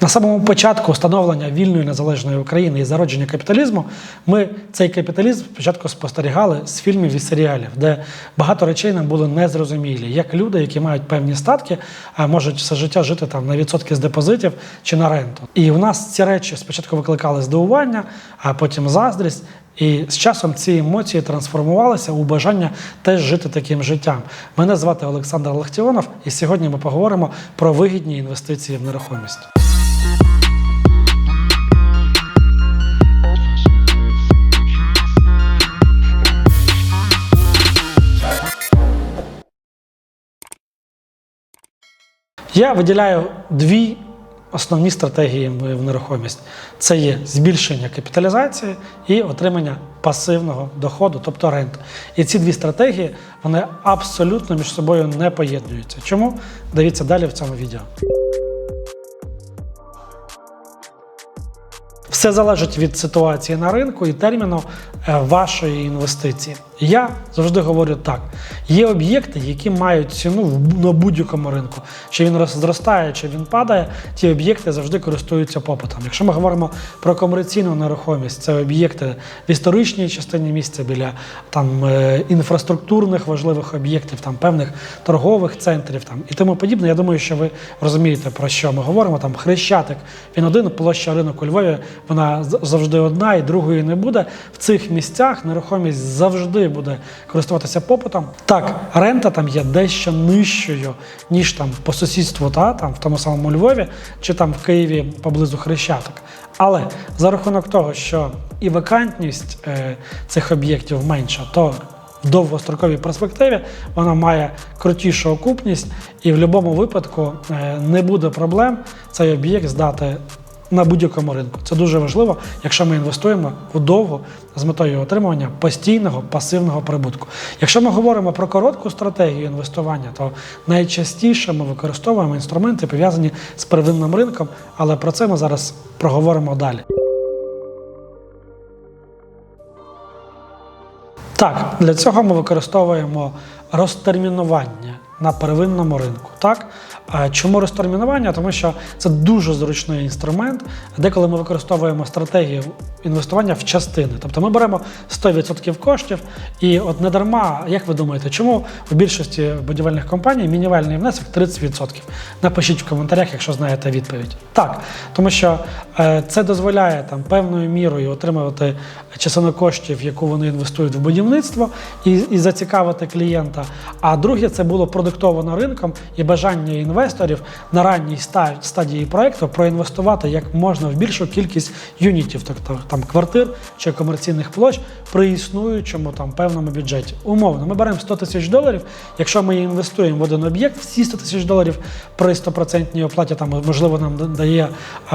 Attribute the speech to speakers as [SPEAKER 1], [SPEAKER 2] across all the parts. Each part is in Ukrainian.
[SPEAKER 1] На самому початку становлення вільної незалежної України і зародження капіталізму ми цей капіталізм спочатку спостерігали з фільмів і серіалів, де багато речей нам були незрозумілі, як люди, які мають певні статки, а можуть все життя жити там на відсотки з депозитів чи на ренту. І у нас ці речі спочатку викликали здивування, а потім заздрість. І з часом ці емоції трансформувалися у бажання теж жити таким життям. Мене звати Олександр Лахтіонов, і сьогодні ми поговоримо про вигідні інвестиції в нерухомість. Я виділяю дві основні стратегії в нерухомість: це є збільшення капіталізації і отримання пасивного доходу, тобто рент. І ці дві стратегії вони абсолютно між собою не поєднуються. Чому? Дивіться далі в цьому відео. Все залежить від ситуації на ринку і терміну е, вашої інвестиції. Я завжди говорю так: є об'єкти, які мають ціну на будь-якому ринку. Чи він зростає, чи він падає, ті об'єкти завжди користуються попитом. Якщо ми говоримо про комерційну нерухомість, це об'єкти в історичній частині місця біля там е, інфраструктурних важливих об'єктів, там певних торгових центрів там і тому подібне. Я думаю, що ви розумієте про що ми говоримо. Там хрещатик, він один, площа ринок у Львові, вона завжди одна і другої не буде. В цих місцях нерухомість завжди буде користуватися попитом. Так, рента там є дещо нижчою, ніж там по сусідству, та там в тому самому Львові чи там в Києві поблизу Хрещатик. Але за рахунок того, що і вакантність е, цих об'єктів менша, то в довгостроковій перспективі вона має крутішу окупність, і в будь-якому випадку е, не буде проблем цей об'єкт здати на будь-якому ринку. Це дуже важливо, якщо ми інвестуємо вдовго з метою отримування постійного пасивного прибутку. Якщо ми говоримо про коротку стратегію інвестування, то найчастіше ми використовуємо інструменти пов'язані з первинним ринком, але про це ми зараз проговоримо далі. Так, для цього ми використовуємо розтермінування на первинному ринку. Так? Чому розтермінування? Тому що це дуже зручний інструмент, деколи ми використовуємо стратегію інвестування в частини. Тобто ми беремо 100% коштів, і от не дарма, як ви думаєте, чому в більшості будівельних компаній мінімальний внесок 30%? Напишіть в коментарях, якщо знаєте відповідь. Так, тому що е, це дозволяє там певною мірою отримувати частину коштів, яку вони інвестують в будівництво, і, і зацікавити клієнта. А друге, це було продиктовано ринком і бажання інвесторів на ранній стадії проекту проінвестувати як можна в більшу кількість юнітів, тобто там квартир чи комерційних площ при існуючому там певному бюджеті. Умовно, ми беремо 100 тисяч доларів. Якщо ми інвестуємо в один об'єкт, всі 100 тисяч доларів при 100% оплаті, там можливо нам да- дає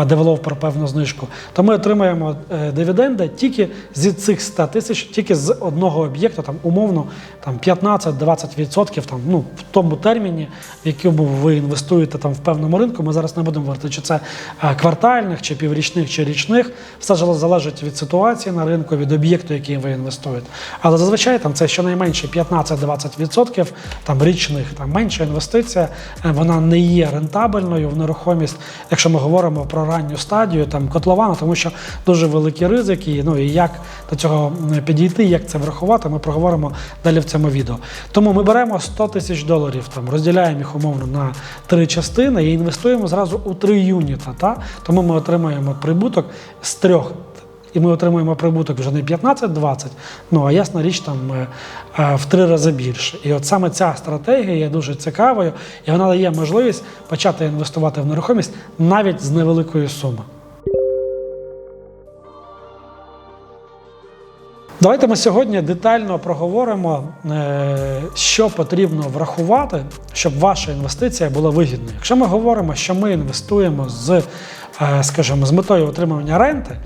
[SPEAKER 1] девелопер певну знижку, то ми отримаємо е, дивіденди тільки з цих 100 тисяч, тільки з одного об'єкту, там умовно там 15-20% там, ну, в тому терміні, в якому ви інвестуєте там в певному ринку. Ми зараз не будемо говорити, чи це е, квартальних, чи піврічних, чи річних. Все ж залежить від ситуації на ринку, від об'єкту, який ви інвестуєте. Але зазвичай там це щонайменше 15-20% там річних, там менша інвестиція, е, вона не є рентабельною в нерухомість, якщо ми говоримо про ранню стадію там котлована, тому що дуже великі ризики. Ну і як до цього підійти, як це врахувати, ми проговоримо далі в цьому відео. Тому ми беремо 100 тисяч доларів, там розділяємо їх умовно на три частини і інвестуємо зразу у три юніта. Та? Тому ми отримаємо прибуток з трьох. І ми отримуємо прибуток вже не 15-20, ну а ясна річ, там е, е, в три рази більше. І от саме ця стратегія є дуже цікавою, і вона дає можливість почати інвестувати в нерухомість навіть з невеликої суми. Давайте ми сьогодні детально проговоримо, е, що потрібно врахувати, щоб ваша інвестиція була вигідною. Якщо ми говоримо, що ми інвестуємо з, е, скажімо, з метою отримання ренти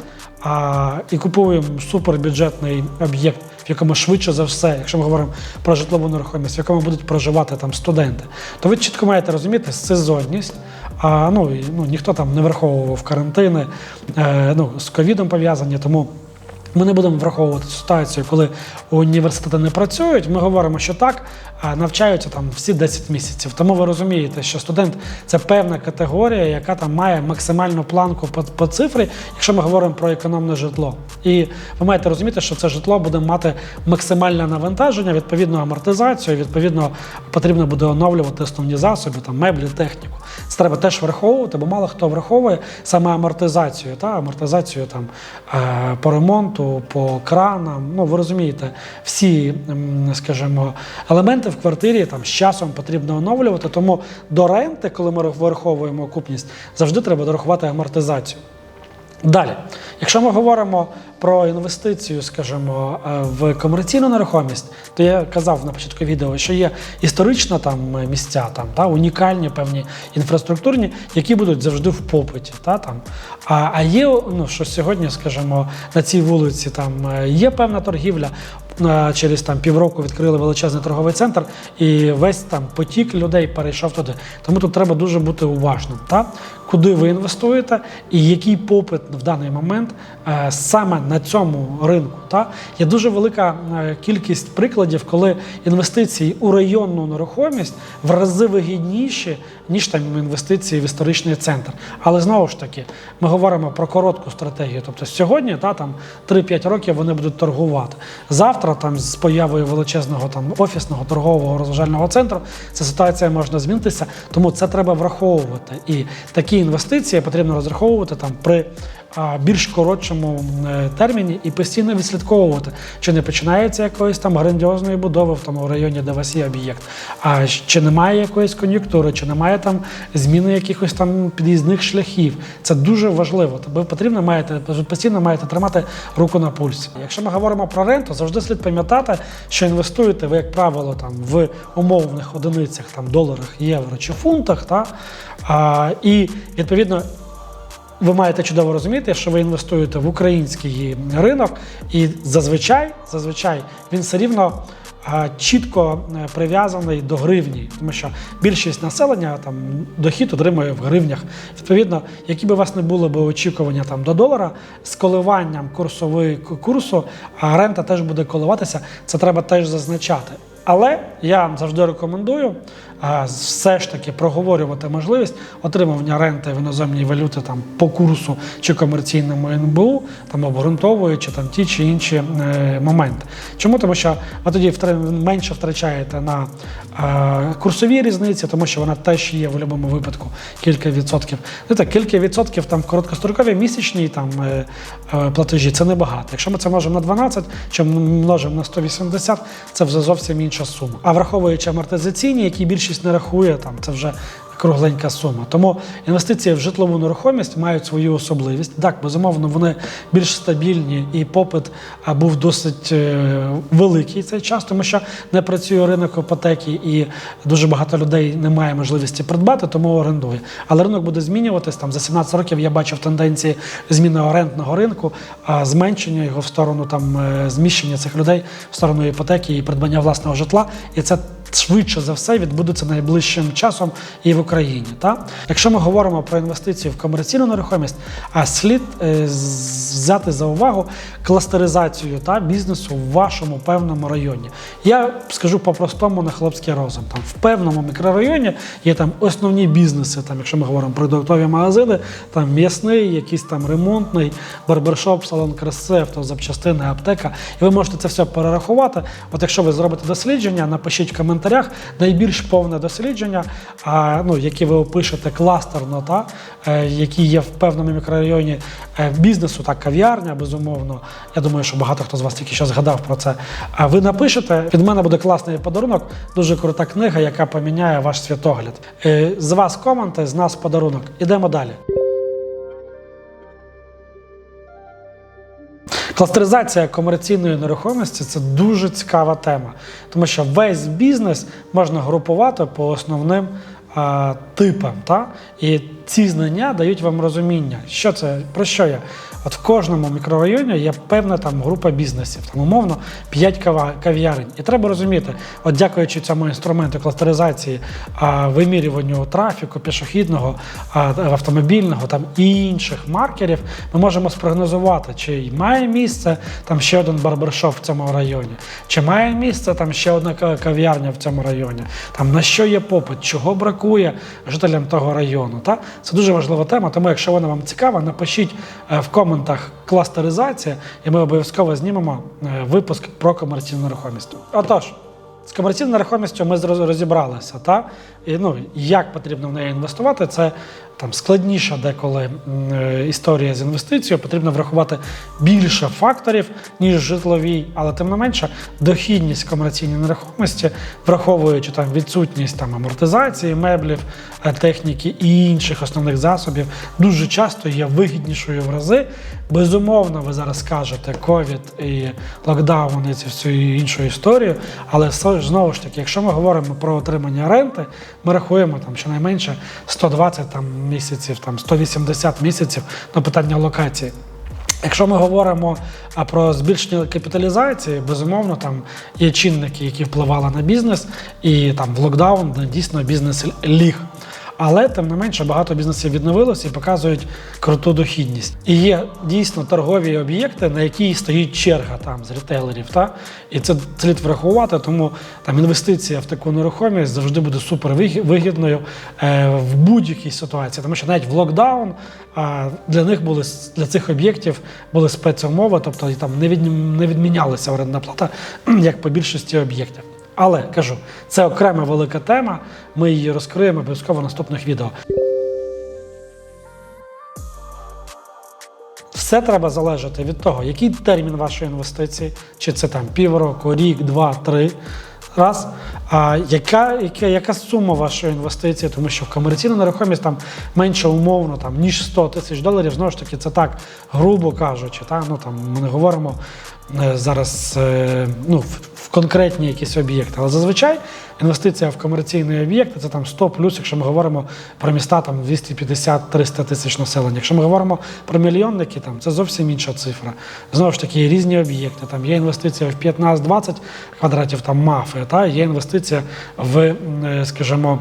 [SPEAKER 1] і купуємо супербюджетний об'єкт, в якому швидше за все, якщо ми говоримо про житлову нерухомість, в якому будуть проживати там студенти, то ви чітко маєте розуміти сезонність. А, ну, і, ну, ніхто там не враховував карантини, е, ну, з ковідом пов'язані, тому Ми не будемо враховувати ситуацію, коли університети не працюють. Ми говоримо, що так а навчаються там всі 10 місяців. Тому ви розумієте, що студент це певна категорія, яка там має максимальну планку по, по цифрі, якщо ми говоримо про економне житло. І ви маєте розуміти, що це житло буде мати максимальне навантаження, відповідну амортизацію. Відповідно, потрібно буде оновлювати основні засоби, там меблі, техніку. Це треба теж враховувати, бо мало хто враховує саме амортизацію, та амортизацію там е, по ремонту, по кранам. Ну ви розумієте, всі, скажімо, елементи в квартирі там з часом потрібно оновлювати. Тому до ренти, коли ми враховуємо окупність, завжди треба дорахувати амортизацію. Далі, якщо ми говоримо про інвестицію, скажімо, е, в комерційну нерухомість, то я казав на початку відео, що є історично там місця, там та унікальні певні інфраструктурні, які будуть завжди в попиті. Та там а, а є ну що сьогодні, скажімо, на цій вулиці там е, є певна торгівля. е, Через там півроку відкрили величезний торговий центр, і весь там потік людей перейшов туди. Тому тут треба дуже бути уважним. Та? Куди ви інвестуєте, і який попит в даний момент е, саме на цьому ринку. Та? Є дуже велика е, кількість прикладів, коли інвестиції у районну нерухомість в рази вигідніші, ніж там інвестиції в історичний центр. Але знову ж таки, ми говоримо про коротку стратегію. Тобто сьогодні та, там, 3-5 років вони будуть торгувати. Завтра там, з появою величезного там, офісного торгового розважального центру ця ситуація може змінитися, тому це треба враховувати. І такі інвестиції потрібно розраховувати там при більш коротшому е, терміні і постійно відслідковувати, чи не починається якоїсь там грандіозної будови в тому районі, де у вас є об'єкт, а чи немає якоїсь кон'юнктури, чи немає там зміни якихось там під'їзних шляхів. Це дуже важливо. Тобто потрібно маєте постійно маєте тримати руку на пульсі. Якщо ми говоримо про ренту, завжди слід пам'ятати, що інвестуєте ви, як правило, там в умовних одиницях, там доларах, євро чи фунтах, та а, і відповідно. Ви маєте чудово розуміти, що ви інвестуєте в український ринок, і зазвичай, зазвичай він все рівно чітко е, прив'язаний до гривні, тому що більшість населення там дохід отримує в гривнях. Відповідно, які би у вас не було би очікування там до долара, з коливанням курсової курсу, а рента теж буде коливатися. Це треба теж зазначати. Але я завжди рекомендую все ж таки проговорювати можливість отримування ренти в іноземній валюти там по курсу чи комерційному НБУ, там обґрунтовуючи там ті чи інші е, моменти. Чому? Тому що ви тоді менше втрачаєте на е, курсовій різниці, тому що вона теж є в будь-якому випадку кілька відсотків. Ну кілька відсотків там в короткостроковій місячній там е, платежі це небагато. Якщо ми це множимо на 12 чи множимо на 180, це вже зовсім інша сума. А враховуючи амортизаційні, які більшість не рахує, там це вже кругленька сума. Тому інвестиції в житлову нерухомість мають свою особливість. Так, безумовно, вони більш стабільні і попит був досить е, великий цей час, тому що не працює ринок іпотеки і дуже багато людей не має можливості придбати, тому орендує. Але ринок буде змінюватись. Там за 17 років я бачив тенденції зміни орендного ринку, а зменшення його в сторону там е, зміщення цих людей в сторону іпотеки і придбання власного житла. І це швидше за все відбудеться найближчим часом і в Україні. Та? Якщо ми говоримо про інвестиції в комерційну нерухомість, а слід е, взяти за увагу кластеризацію та, бізнесу в вашому певному районі. Я скажу по-простому на хлопський розум. Там, в певному мікрорайоні є там основні бізнеси, там, якщо ми говоримо про продуктові магазини, там м'ясний, якийсь там ремонтний, барбершоп, салон краси, автозапчастини, аптека. І ви можете це все перерахувати. От якщо ви зробите дослідження, напишіть в коментарях найбільш повне дослідження, а, ну, яке ви опишете кластерно, та, е, які є в певному мікрорайоні е, бізнесу, так, кав'ярня, безумовно. Я думаю, що багато хто з вас тільки що згадав про це. А ви напишете, від мене буде класний подарунок, дуже крута книга, яка поміняє ваш світогляд. Е, З вас коменти, з нас подарунок. Ідемо далі. Кластеризація комерційної нерухомості це дуже цікава тема, тому що весь бізнес можна групувати по основним е, типам. Та? І ці знання дають вам розуміння, що це про що я. От в кожному мікрорайоні є певна там група бізнесів, там умовно 5 кава- кав'ярень. І треба розуміти, от дякуючи цьому інструменту кластеризації, а, вимірюванню трафіку, пішохідного, а, автомобільного там і інших маркерів, ми можемо спрогнозувати, чи має місце там ще один барбершоп в цьому районі, чи має місце там ще одна кав'ярня в цьому районі, там на що є попит, чого бракує жителям того району. Та? Це дуже важлива тема, тому якщо вона вам цікава, напишіть е, в коментах кластеризація, і ми обов'язково знімемо е, випуск про комерційну нерухомість. Отож. З комерційною нерухомістю ми розібралися, та? Ну, як потрібно в неї інвестувати, це там складніша деколи е, історія з інвестицією, потрібно врахувати більше факторів, ніж в житловій, але тим не менше дохідність комерційної нерухомості, враховуючи там відсутність там, амортизації, меблів, е, техніки і інших основних засобів, дуже часто є вигіднішою в рази. Безумовно, ви зараз скажете ковід і локдаун і цю всю іншу історію. Але знову ж таки, якщо ми говоримо про отримання ренти, ми рахуємо там щонайменше 120 там, місяців, там 180 місяців на питання локації. Якщо ми говоримо про збільшення капіталізації, безумовно, там є чинники, які впливали на бізнес, і там в локдаун дійсно бізнес ліг. Але тим не менше багато бізнесів відновилося і показують круту дохідність. І є дійсно торгові об'єкти, на які стоїть черга там з ретейлерів. Та? І це слід врахувати, тому там інвестиція в таку нерухомість завжди буде супер вигідною е, в будь-якій ситуації. Тому що навіть в локдаун для них були для цих об'єктів були спецумови, тобто там не відмінялася орендна плата, як по більшості об'єктів. Але кажу, це окрема велика тема. Ми її розкриємо обов'язково в наступних відео. Все треба залежати від того, який термін вашої інвестиції, чи це там півроку, рік, два, три. Раз. А яка, яка, яка сума вашої інвестиції, тому що в комерційну нерухомість там менше умовно, там, ніж 100 тисяч доларів, знову ж таки, це так, грубо кажучи. Та? Ну, там, ми не говоримо зараз е, ну, в, конкретні якісь об'єкти. Але зазвичай інвестиція в комерційний об'єкт це там 100 плюс, якщо ми говоримо про міста там 250-300 тисяч населення. Якщо ми говоримо про мільйонники, там це зовсім інша цифра. Знову ж таки, різні об'єкти. Там є інвестиція в 15-20 квадратів, там мафи, та є інвестиція в, е, скажімо.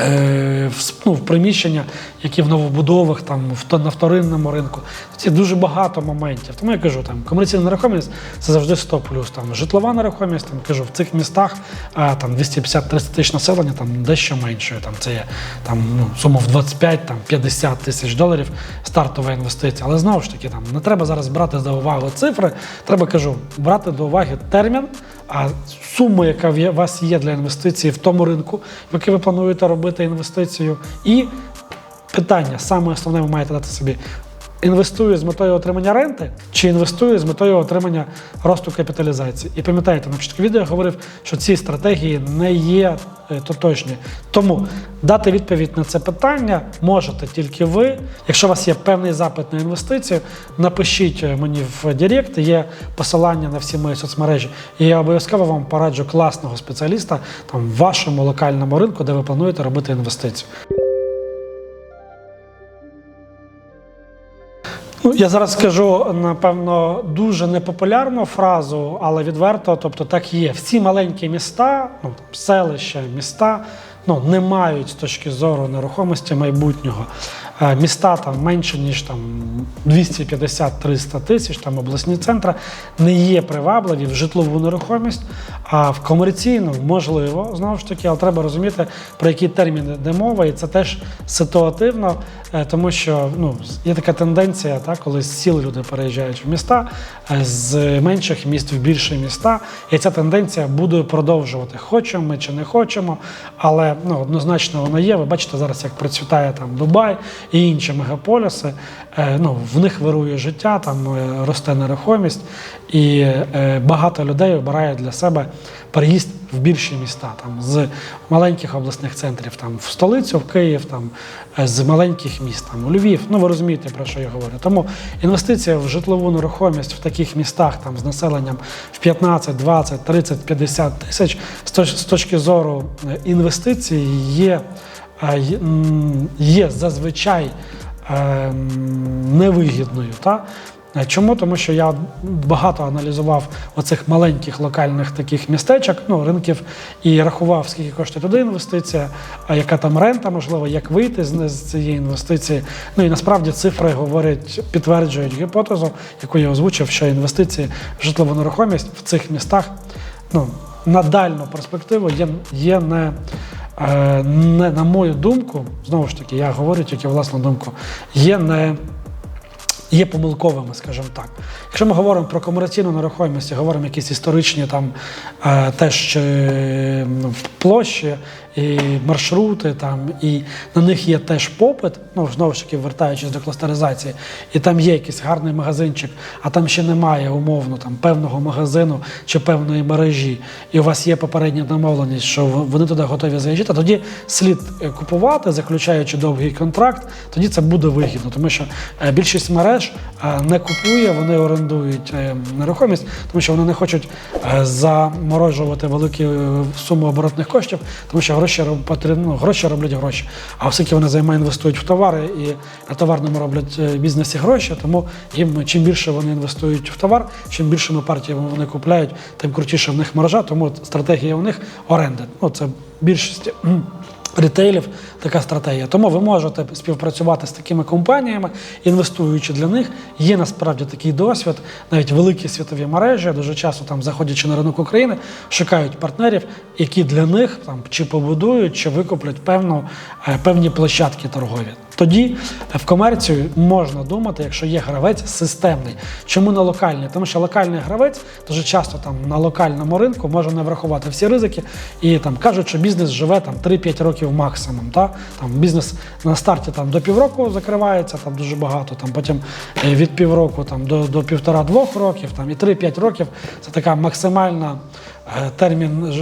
[SPEAKER 1] Е, ну, в приміщення, які в новобудовах, там в на вторинному ринку. Це дуже багато моментів. Тому я кажу, там комерційна нерухомість це завжди 100 плюс. Житлова нерухомість, там кажу, в цих містах а, там 250-300 тисяч населення, там дещо меншою. Там це є там ну, сума в 25 там 50 тисяч доларів стартова інвестиція. Але знову ж таки, там не треба зараз брати до уваги цифри. Треба кажу, брати до уваги термін. А сума, яка у вас є для інвестиції в тому ринку, в який ви плануєте робити інвестицію, і питання саме основне, ви маєте дати собі. Інвестую з метою отримання ренти чи інвестую з метою отримання росту капіталізації. І пам'ятаєте, на початку відео я говорив, що ці стратегії не є е, тотожні. Тому дати відповідь на це питання можете тільки ви. Якщо у вас є певний запит на інвестицію, напишіть е, мені в Директ, є посилання на всі мої соцмережі, і я обов'язково вам пораджу класного спеціаліста там в вашому локальному ринку, де ви плануєте робити інвестицію. Ну, я зараз скажу, напевно, дуже непопулярну фразу, але відверто, тобто так є. Всі маленькі міста, ну, селища, міста ну, не мають з точки зору нерухомості майбутнього. Е, Міста там менше, ніж там 250-300 тисяч, там обласні центри не є привабливі в житлову нерухомість, а в комерційну можливо, знову ж таки, але треба розуміти, про які терміни йде мова, і це теж ситуативно, е, тому що ну, є така тенденція, так, коли з сіл люди переїжджають в міста, е, з менших міст в більші міста, і ця тенденція буде продовжувати. Хочемо ми чи не хочемо, але ну, однозначно вона є. Ви бачите зараз, як процвітає там Дубай і інші мегаполіси. Е, Ну, в них вирує життя, там росте нерухомість, і багато людей обирає для себе переїзд в більші міста, там з маленьких обласних центрів, там в столицю, в Київ, там е, з маленьких міст, там у Львів. Ну ви розумієте про що я говорю. Тому інвестиція в житлову нерухомість в таких містах, там з населенням в 15, 20, 30, 50 тисяч з точки зору е, інвестицій є е, є- зазвичай невигідною. Та? Е, Чому? Тому що я багато аналізував оцих маленьких локальних таких містечок, ну, ринків, і рахував, скільки коштує туди інвестиція, а яка там рента, можливо, як вийти з, цієї інвестиції. Ну і насправді цифри говорять, підтверджують гіпотезу, яку я озвучив, що інвестиції в житлову нерухомість в цих містах ну, на дальну перспективу є, є не, е, не, на мою думку, знову ж таки, я говорю тільки власну думку, є не. Є помилковими, скажімо так. Якщо ми говоримо про комерційну нерухомість, говоримо якісь історичні там е, теж е, площі і маршрути, там, і на них є теж попит, ну знову ж таки, вертаючись до кластеризації, і там є якийсь гарний магазинчик, а там ще немає умовно там певного магазину чи певної мережі, і у вас є попередня домовленість, що вони туди готові заїжджати, тоді слід е, купувати, заключаючи довгий контракт, тоді це буде вигідно, тому що е, більшість мереж е, не купує, вони орендують нерухомість, тому що вони не хочуть заморожувати великі суми оборотних коштів, тому що гроші потрібно, ну, гроші роблять гроші. А оскільки вони займають інвестують в товари і на товарному роблять е, бізнесі гроші, тому їм чим більше вони інвестують в товар, чим більшими партіями вони купляють, тим крутіше в них маржа, тому стратегія у них оренда. Ну це більшість. Рітейлів така стратегія. Тому ви можете співпрацювати з такими компаніями, інвестуючи для них. Є насправді такий досвід. Навіть великі світові мережі дуже часто там, заходячи на ринок України, шукають партнерів, які для них там чи побудують, чи викуплять певну, е, певні площадки торгові. Тоді в комерцію можна думати, якщо є гравець системний. Чому не локальний? Тому що локальний гравець дуже часто там на локальному ринку може не врахувати всі ризики і там кажуть, що бізнес живе там 3-5 років максимум. Та? Там бізнес на старті там до півроку закривається, там дуже багато. Там потім е, від півроку там до, до півтора-двох років, там і 3-5 років це така максимальна. Е, Термін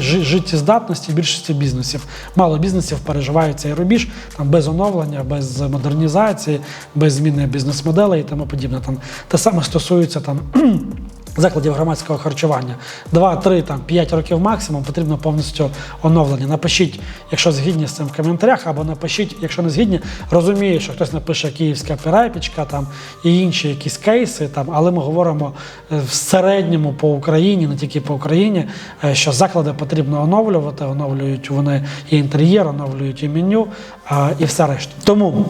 [SPEAKER 1] життєздатності більшості бізнесів. Мало бізнесів переживають цей рубіж там без оновлення, без модернізації, без зміни бізнес-моделей і тому подібне. Там те саме стосується там. Закладів громадського харчування 2, 3, там 5 років максимум потрібно повністю оновлення. Напишіть, якщо згідні з цим в коментарях, або напишіть, якщо не згідні, розумію, що хтось напише київська перепічка там і інші якісь кейси, там, але ми говоримо е, в середньому по Україні, не тільки по Україні, е, що заклади потрібно оновлювати, оновлюють вони і інтер'єр, оновлюють і меню, і все решта. Тому.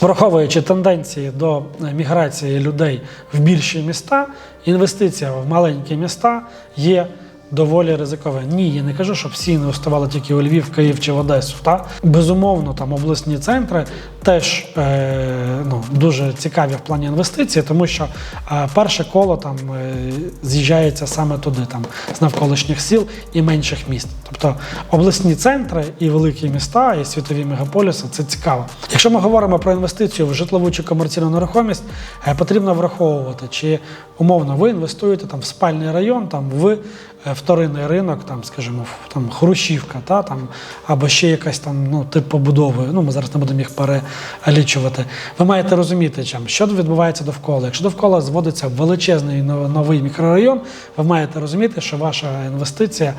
[SPEAKER 1] Враховуючи тенденції до е, міграції людей в більші міста, інвестиція в маленькі міста є доволі ризикова. Ні, я не кажу, щоб всі інвестували тільки у Львів, Київ чи в Одесу. Та? Безумовно, там обласні центри теж е, ну, дуже цікаві в плані інвестицій, тому що е, перше коло там е, з'їжджається саме туди, там, з навколишніх сіл і менших міст. Тобто обласні центри і великі міста, і світові мегаполіси це цікаво. Якщо ми говоримо про інвестицію в житлову чи комерційну нерухомість, потрібно враховувати, чи умовно ви інвестуєте там в спальний район, там в вторинний ринок, там, скажімо, там Хрущівка, та там або ще якась там ну тип побудови. Ну ми зараз не будемо їх перелічувати. Ви маєте розуміти, чим що відбувається довкола. Якщо довкола зводиться величезний новий мікрорайон, ви маєте розуміти, що ваша інвестиція,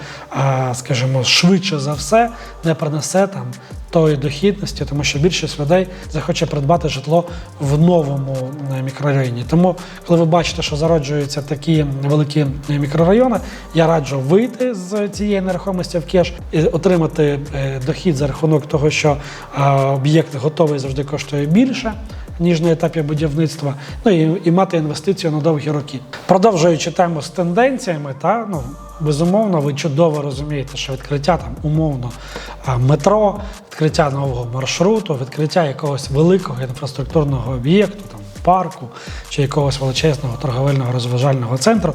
[SPEAKER 1] скажімо, швидше за все не принесе там тої дохідності, тому що більшість людей захоче придбати житло в новому е, мікрорайоні. Тому, коли ви бачите, що зароджуються такі великі е, мікрорайони, я раджу вийти з цієї нерухомості в кеш і отримати е, дохід за рахунок того, що об'єкт готовий завжди коштує більше. Ніж на етапі будівництва, ну і, і мати інвестицію на довгі роки. Продовжуючи тему з тенденціями, та ну безумовно, ви чудово розумієте, що відкриття там умовно метро, відкриття нового маршруту, відкриття якогось великого інфраструктурного об'єкту, там парку чи якогось величезного торговельного розважального центру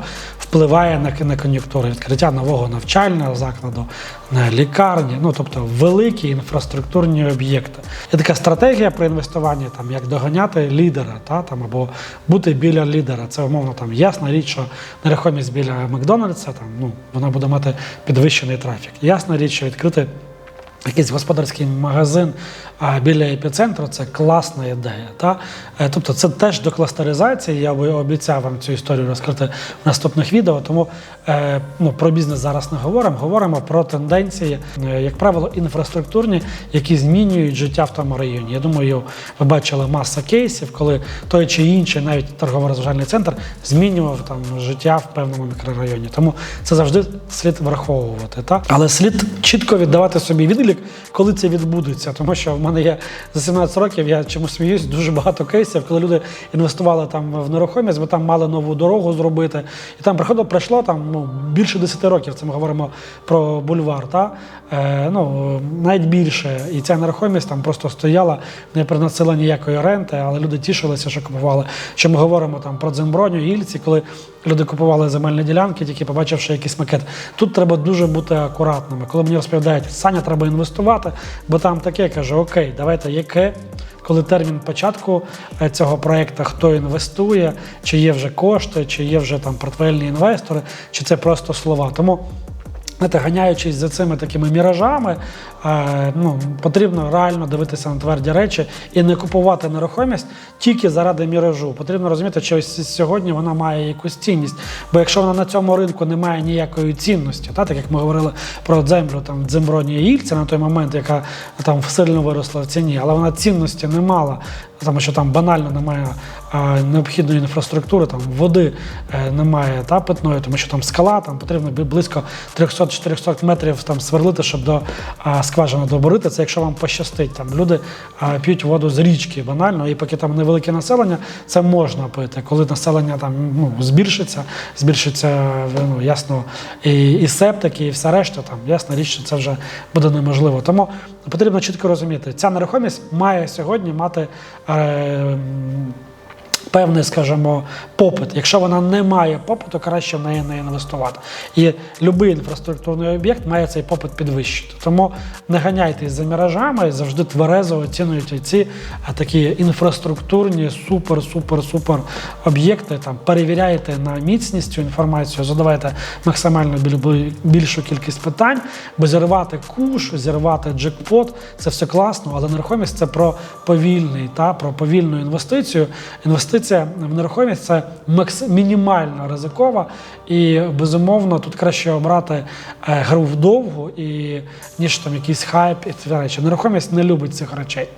[SPEAKER 1] впливає на, на кон'юнктуру, відкриття нового навчального закладу, на лікарні, ну тобто великі інфраструктурні об'єкти. Є така стратегія при інвестуванні, там як доганяти лідера, та там або бути біля лідера. Це умовно там ясна річ, що нерухомість біля Макдональдса, там ну вона буде мати підвищений трафік. Ясна річ, що відкрити якийсь господарський магазин біля епіцентру це класна ідея. Та? Е, Тобто це теж до кластеризації. Я би обіцяв вам цю історію розкрити в наступних відео. Тому е, ну, про бізнес зараз не говоримо. Говоримо про тенденції, е, як правило, інфраструктурні, які змінюють життя в тому районі. Я думаю, ви бачили маса кейсів, коли той чи інший, навіть торгово-розважальний центр, змінював там життя в певному мікрорайоні. Тому це завжди слід враховувати. Та? Але слід чітко віддавати собі відлік, коли це відбудеться. Тому що в мене є за 17 років, я чомусь сміюсь, дуже багато кейсів, коли люди інвестували там в нерухомість, бо там мали нову дорогу зробити. І там приходило, пройшло там ну, більше 10 років. Це ми говоримо про бульвар. Та? Е, ну, навіть більше. І ця нерухомість там просто стояла, не приносила ніякої ренти, але люди тішилися, що купували. Що ми говоримо там про Дземброню, Ільці, коли люди купували земельні ділянки, тільки побачивши якийсь макет. Тут треба дуже бути акуратними. Коли мені розповідають, Саня, треба інвестувати, бо там таке я кажу, окей, давайте яке. Коли термін початку е, цього проекту, хто інвестує, чи є вже кошти, чи є вже там портфельні інвестори, чи це просто слова. Тому Знаєте, ганяючись за цими такими міражами, ну, потрібно реально дивитися на тверді речі і не купувати нерухомість тільки заради міражу. Потрібно розуміти, що сьогодні вона має якусь цінність. Бо якщо вона на цьому ринку не має ніякої цінності, та, так як ми говорили про землю там Дземброні Ільця на той момент, яка там сильно виросла в ціні, але вона цінності не мала. Тому що там банально немає а, необхідної інфраструктури, там води е, немає та питної, тому що там скала, там потрібно близько 300-400 метрів там сверлити, щоб до а, скважини доборити. Це якщо вам пощастить. Там люди п'ють воду з річки банально, і поки там невелике населення, це можна пити. Коли населення там ну, збільшиться, збільшиться ну, ясно і, і септики, і все решта, там ясна річ, що це вже буде неможливо. Тому потрібно чітко розуміти, ця нерухомість має сьогодні мати. Е, Певний, скажімо, попит. Якщо вона не має попиту, краще в неї не інвестувати. І будь-який інфраструктурний об'єкт має цей попит підвищити. Тому не ганяйтесь за міражами, завжди тверезо оцінюйте ці такі інфраструктурні супер, супер, супер об'єкти. Там перевіряйте на міцність цю інформацію, задавайте максимально більшу кількість питань, бо зірвати куш, зірвати джекпот це все класно, але нерухомість це про повільний та про повільну інвестицію. Інвестиція в нерухомість це мінімально ризикова, і безумовно тут краще обрати е, гру вдовгу, і ніж там якийсь хайп і ці речі. Нерухомість не любить цих речей.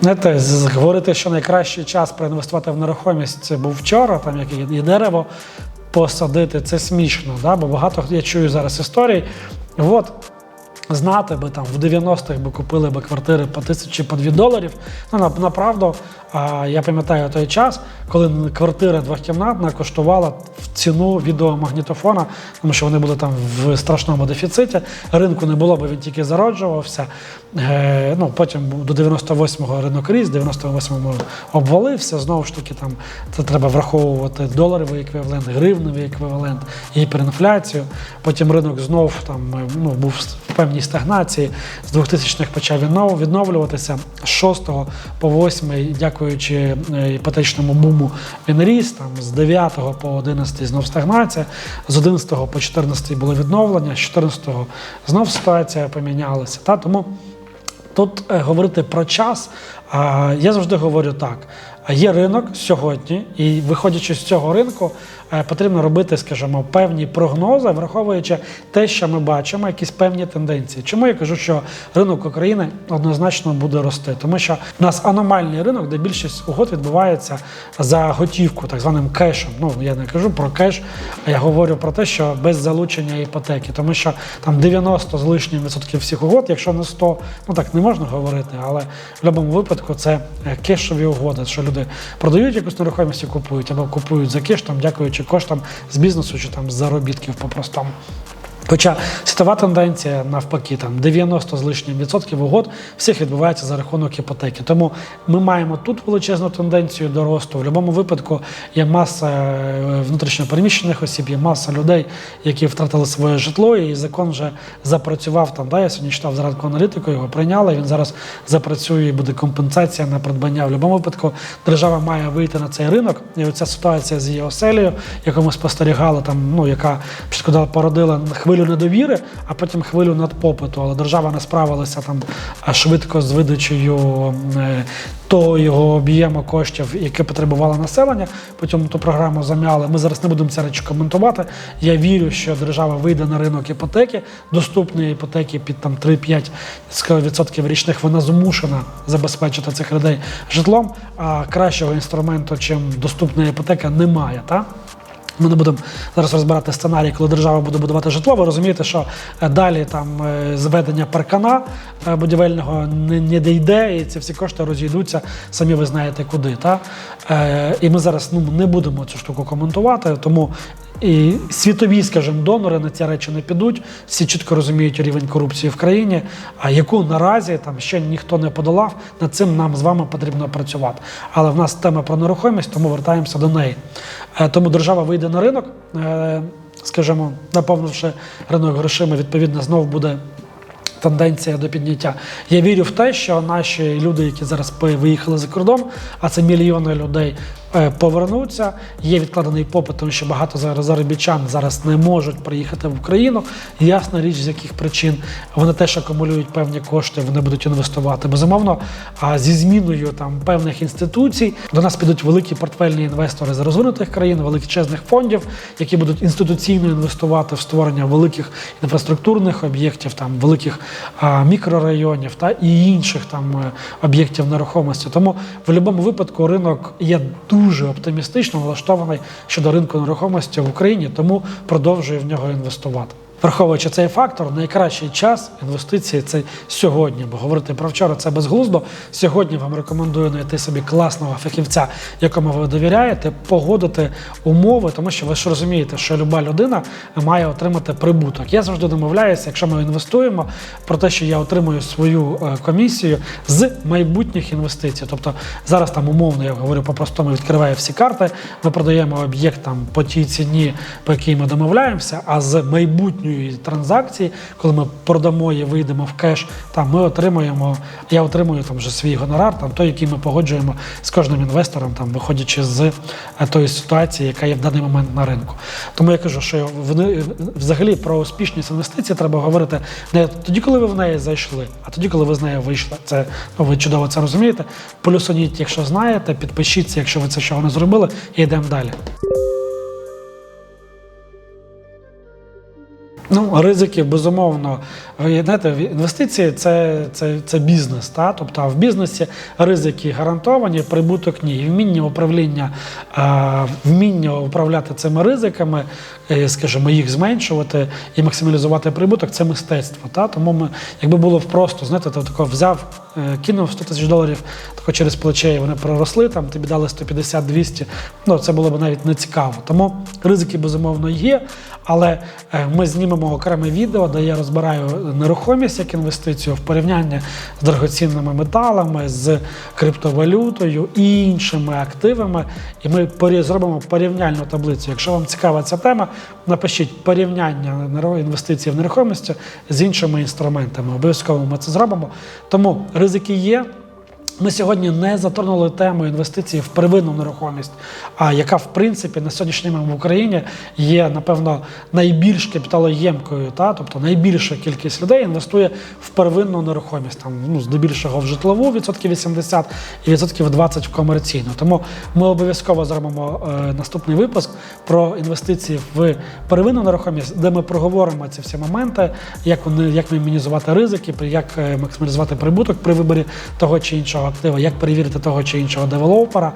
[SPEAKER 1] Знаєте, говорити, що найкращий час проінвестувати в нерухомість це був вчора, там як і дерево посадити, це смішно. Да? Бо багато я чую зараз історій. От знати би там в 90-х би купили би квартири по тисячі по дві доларів. Ну направду, я пам'ятаю той час, коли квартира двохкімнатна коштувала в ціну відеомагнітофона, тому що вони були там в страшному дефіциті. Ринку не було, бо він тільки зароджувався. Е, ну, потім до 98-го ринок ріс, 98-му обвалився. Знову ж таки, там це треба враховувати доларовий еквівалент, гривневий еквівалент, гіперінфляцію. Потім ринок знов там е, ну, був в певній стагнації. З 2000-х почав відновлюватися. З 6 по 8, дякуючи е, іпотечному буму, він ріс. Там, з 9 по 11 знов стагнація, з 11 по 14 було відновлення, з 14 знов ситуація помінялася. Та? Тому Тут е, говорити про час, я завжди говорю так: є ринок сьогодні, і виходячи з цього ринку, потрібно робити, скажімо, певні прогнози, враховуючи те, що ми бачимо, якісь певні тенденції. Чому я кажу, що ринок України однозначно буде рости? Тому що в нас аномальний ринок, де більшість угод відбувається за готівку, так званим кешем. Ну я не кажу про кеш, а я говорю про те, що без залучення іпотеки, тому що там 90 з лишнім відсотків всіх угод, якщо не 100, ну так не можна говорити, але в будь-якому випадку це е, кешові угоди, що люди продають якусь нерухомість і купують, або купують за кеш, там, дякуючи коштам з бізнесу чи там з заробітків по-простому. Хоча світова тенденція навпаки, там 90 з лишнім відсотків угод всіх відбувається за рахунок іпотеки. Тому ми маємо тут величезну тенденцію до росту. В будь-якому випадку є маса е, внутрішньопереміщених осіб, є маса людей, які втратили своє житло, і закон вже запрацював там. Да, я сьогодні читав зранку аналітику, його прийняли. Він зараз запрацює і буде компенсація на придбання. В будь-якому випадку держава має вийти на цей ринок. І оця ситуація з її оселею, яку ми спостерігали, там ну яка породила хвилю недовіри, а потім хвилю надпопиту. Але держава не справилася там швидко з видачею е, того його об'єму коштів, яке потребувало населення. Потім ту програму зам'яли. Ми зараз не будемо ці речі коментувати. Я вірю, що держава вийде на ринок іпотеки, доступної іпотеки під там 3-5% річних. Вона змушена забезпечити цих людей житлом. А кращого інструменту, чим доступна іпотека, немає. Та? Ми не будемо зараз розбирати сценарій, коли держава буде будувати житло. Ви розумієте, що е, далі там е, зведення паркана е, будівельного не, не дійде, і ці всі кошти розійдуться, самі ви знаєте куди. Та? І ми зараз ну, не будемо цю штуку коментувати, тому і світові, скажімо, донори на ці речі не підуть. Всі чітко розуміють рівень корупції в країні, а яку наразі там ще ніхто не подолав. Над цим нам з вами потрібно працювати. Але в нас тема про нерухомість, тому вертаємося до неї. Е, Тому держава вийде на ринок, е, скажімо, наповнивши ринок грошима, відповідно, знов буде. Тенденція до підняття. Я вірю в те, що наші люди, які зараз виїхали за кордон, а це мільйони людей, повернуться. Є відкладений попит, тому що багато заробітчан зараз не можуть приїхати в Україну. Ясна річ, з яких причин вони теж акумулюють певні кошти, вони будуть інвестувати. Безумовно, а зі зміною там певних інституцій до нас підуть великі портфельні інвестори з розвинутих країн, величезних фондів, які будуть інституційно інвестувати в створення великих інфраструктурних об'єктів, там великих а, мікрорайонів та і інших там е, об'єктів нерухомості. Тому в будь-якому випадку ринок є дуже оптимістично налаштований щодо ринку нерухомості в Україні, тому продовжує в нього інвестувати. Враховуючи цей фактор, найкращий час інвестиції це сьогодні, бо говорити про вчора це безглуздо. Сьогодні вам рекомендую знайти собі класного фахівця, якому ви довіряєте, погодити умови, тому що ви ж розумієте, що люба людина має отримати прибуток. Я завжди домовляюся, якщо ми інвестуємо, про те, що я отримую свою е, комісію з майбутніх інвестицій. Тобто зараз там умовно я говорю по-простому, відкриваю всі карти. Ми продаємо об'єкт там по тій ціні, по якій ми домовляємося, а з майбутньої транзакції, коли ми продамо і вийдемо в кеш, там ми отримуємо, я отримую там вже свій гонорар, там той, який ми погоджуємо з кожним інвестором, там виходячи з е, тої ситуації, яка є в даний момент на ринку. Тому я кажу, що вони взагалі про успішність інвестицій треба говорити не тоді, коли ви в неї зайшли, а тоді, коли ви з нею вийшли. Це ну, ви чудово це розумієте. Плюсоніть, якщо знаєте, підпишіться, якщо ви це ще не зробили, і йдемо далі. Ну, ризики, безумовно. Ви знаєте, інвестиції це, це, це бізнес. Та? Тобто в бізнесі ризики гарантовані, прибуток ні. І вміння управління, вміння управляти цими ризиками, скажімо, їх зменшувати і максималізувати прибуток це мистецтво. Та? Тому ми, якби було просто, знаєте, ти тако взяв, е, кинув 100 тисяч доларів тако через плече, і вони проросли, там тобі дали 150-200, ну це було б навіть не цікаво. Тому ризики, безумовно, є. Але е, ми знімемо окреме відео, де я розбираю нерухомість як інвестицію в порівнянні з дорогоцінними металами, з криптовалютою і іншими активами. І ми зробимо порівняльну таблицю. Якщо вам цікава ця тема, напишіть порівняння інвестицій в нерухомості з іншими інструментами. Обов'язково ми це зробимо. Тому ризики є. Ми сьогодні не затронули тему інвестицій в первинну нерухомість, а яка в принципі на сьогоднішній момент в Україні є напевно найбільш капіталоємкою, та тобто найбільша кількість людей інвестує в первинну нерухомість, там ну здебільшого в житлову відсотків 80 і відсотків 20 в комерційну. Тому ми обов'язково зробимо е, наступний випуск про інвестиції в первинну нерухомість, де ми проговоримо ці всі моменти, як вони як мінімізувати ризики, як е, максималізувати прибуток при виборі того чи іншого іншого актива, як перевірити того чи іншого девелопера,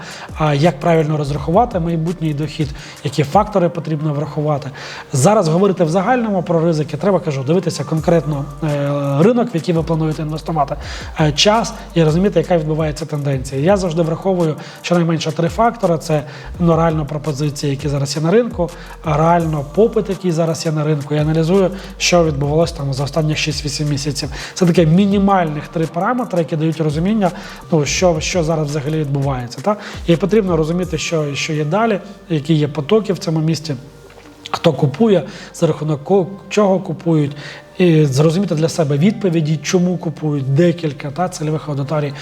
[SPEAKER 1] як правильно розрахувати майбутній дохід, які фактори потрібно врахувати. Зараз говорити в загальному про ризики, треба кажу, дивитися конкретно е, ринок, в який ви плануєте інвестувати, е, час і розуміти, яка відбувається тенденція. Я завжди враховую щонайменше три фактори: це ну, реально пропозиції, які зараз є на ринку, реально попит, який зараз є на ринку. Я аналізую, що відбувалося там за останніх 6-8 місяців. Це таке мінімальних три параметри, які дають розуміння, ну що, що зараз взагалі відбувається. Та? І потрібно розуміти, що, що є далі, які є потоки в цьому місті. Хто купує, за рахунок чого купують, і зрозуміти для себе відповіді, чому купують декілька та цільових аудиторій,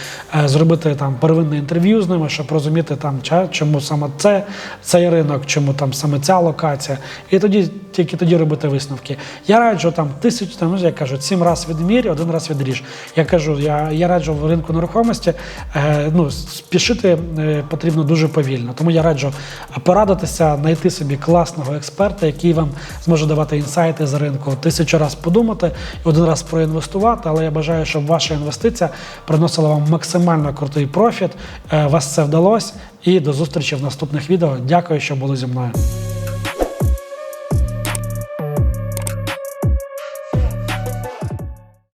[SPEAKER 1] е, зробити там первинне інтерв'ю з ними, щоб розуміти там чому саме це цей ринок, чому там саме ця локація, і тоді тільки тоді робити висновки. Я раджу там тисяч, там ну, як кажуть, сім раз відмір, один раз відріж. Я кажу, я, я раджу в ринку нерухомості. Е, ну спішити е, потрібно дуже повільно. Тому я раджу порадитися, знайти собі класного експерта, який вам зможе давати інсайти з ринку, тисячу раз подумати і один раз проінвестувати. Але я бажаю, щоб ваша інвестиція приносила вам максимально крутий профіт. Е, вас це вдалося. І до зустрічі в наступних відео. Дякую, що були зі мною.